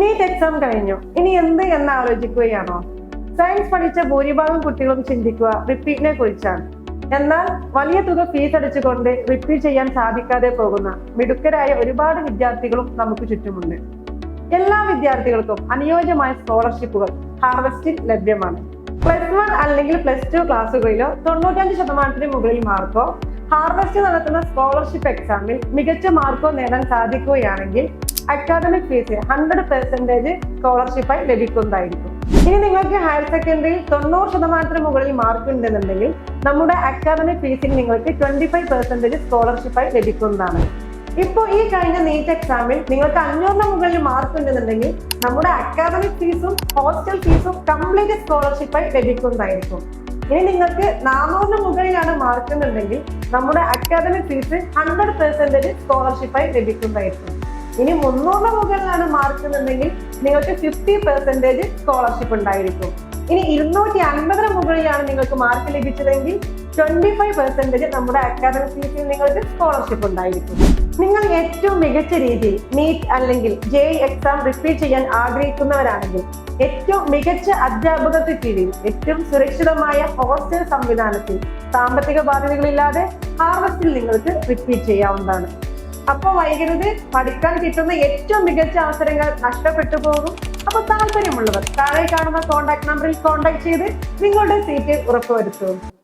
NEET exam കഴിഞ്ഞു. ഇനി എന്ത് എന്ന് ആലോചിക്കുകയാണോ? സയൻസ് പഠിച്ച ഭൂരിഭാഗം കുട്ടികളും ചിന്തിക്കുക റിപ്പീറ്റിനെ കുറിച്ചാണ്. എന്നാൽ വലിയ തുക ഫീസ് അടിച്ചുകൊണ്ട് റിപ്പീറ്റ് ചെയ്യാൻ സാധിക്കാതെ പോകുന്ന മിടുക്കരായ ഒരുപാട് വിദ്യാർത്ഥികളും നമുക്ക് ചുറ്റുമുണ്ട്. എല്ലാ വിദ്യാർത്ഥികൾക്കും അനുയോജ്യമായ സ്കോളർഷിപ്പുകൾ ഹാർവെസ്റ്റിൽ ലഭ്യമാണ്. പ്ലസ് വൺ അല്ലെങ്കിൽ പ്ലസ് ടു ക്ലാസ്സുകളിലോ തൊണ്ണൂറ്റഞ്ച് ശതമാനത്തിന് മുകളിൽ മാർക്കോ ഹാർവെസ്റ്റ് നടത്തുന്ന സ്കോളർഷിപ്പ് എക്സാമിൽ മികച്ച മാർക്കോ നേടാൻ സാധിക്കുകയാണെങ്കിൽ അക്കാദമിക് ഫീസിൽ ഹൺഡ്രഡ് പെർസെന്റേജ് സ്കോളർഷിപ്പായി ലഭിക്കുന്നതായിരിക്കും. ഇനി നിങ്ങൾക്ക് ഹയർ സെക്കൻഡറിയിൽ തൊണ്ണൂറ് ശതമാനത്തിന് മുകളിൽ മാർക്ക് ഉണ്ടെന്നുണ്ടെങ്കിൽ നമ്മുടെ അക്കാദമിക് ഫീസിൽ നിങ്ങൾക്ക് ട്വന്റി ഫൈവ് പെർസെന്റേജ് സ്കോളർഷിപ്പായി ലഭിക്കുന്നതാണ്. ഇപ്പോൾ ഈ കഴിഞ്ഞ നീറ്റ് എക്സാമിൽ നിങ്ങൾക്ക് അഞ്ഞൂറിന് മുകളിൽ മാർക്ക് ഉണ്ടെന്നുണ്ടെങ്കിൽ നമ്മുടെ അക്കാദമിക് ഫീസും ഹോസ്റ്റൽ ഫീസും കംപ്ലീറ്റ് സ്കോളർഷിപ്പായി ലഭിക്കുന്നതായിരിക്കും. ഇനി നിങ്ങൾക്ക് നാനൂറിന് മുകളിലാണ് മാർക്ക് ഉണ്ടെങ്കിൽ നമ്മുടെ അക്കാദമിക് ഫീസ് ഹൺഡ്രഡ് പെർസെന്റേജ് സ്കോളർഷിപ്പായി ലഭിക്കുന്നതായിരിക്കും. ഇനി മുന്നൂറിന് മുകളിലാണ് മാർക്ക് എന്നുണ്ടെങ്കിൽ നിങ്ങൾക്ക് ഫിഫ്റ്റി പെർസെന്റേജ് സ്കോളർഷിപ്പ് ഉണ്ടായിരിക്കും. ഇനി ഇരുന്നൂറ്റി അൻപതിന് മുകളിലാണ് നിങ്ങൾക്ക് മാർക്ക് ലഭിച്ചതെങ്കിൽ ട്വന്റി ഫൈവ് പെർസെന്റേജ് നമ്മുടെ അക്കാദമിക് ഫീസിൽ നിങ്ങൾക്ക് സ്കോളർഷിപ്പ് ഉണ്ടായിരിക്കും. നിങ്ങൾ ഏറ്റവും മികച്ച രീതിയിൽ നീറ്റ് അല്ലെങ്കിൽ ജെ എക്സാം റിപ്പീറ്റ് ചെയ്യാൻ ആഗ്രഹിക്കുന്നവരാണെങ്കിൽ ഏറ്റവും മികച്ച അധ്യാപകർക്ക് കീഴിൽ ഏറ്റവും സുരക്ഷിതമായ ഹോസ്റ്റൽ സംവിധാനത്തിൽ സാമ്പത്തിക ബാധ്യതകളില്ലാതെ ഹാർവസ്റ്റിൽ നിങ്ങൾക്ക് റിപ്പീറ്റ് ചെയ്യാവുന്നതാണ്. അപ്പോൾ വൈകരുത് പഠിക്കാൻ കിട്ടുന്ന ഏറ്റവും മികച്ച അവസരങ്ങൾ നഷ്ടപ്പെട്ടു പോകും. അപ്പൊ താല്പര്യമുള്ളവർ താഴെ കാണുന്ന കോൺടാക്ട് നമ്പറിൽ കോൺടാക്ട് ചെയ്ത് നിങ്ങളുടെ സീറ്റ് ഉറപ്പുവരുത്തും.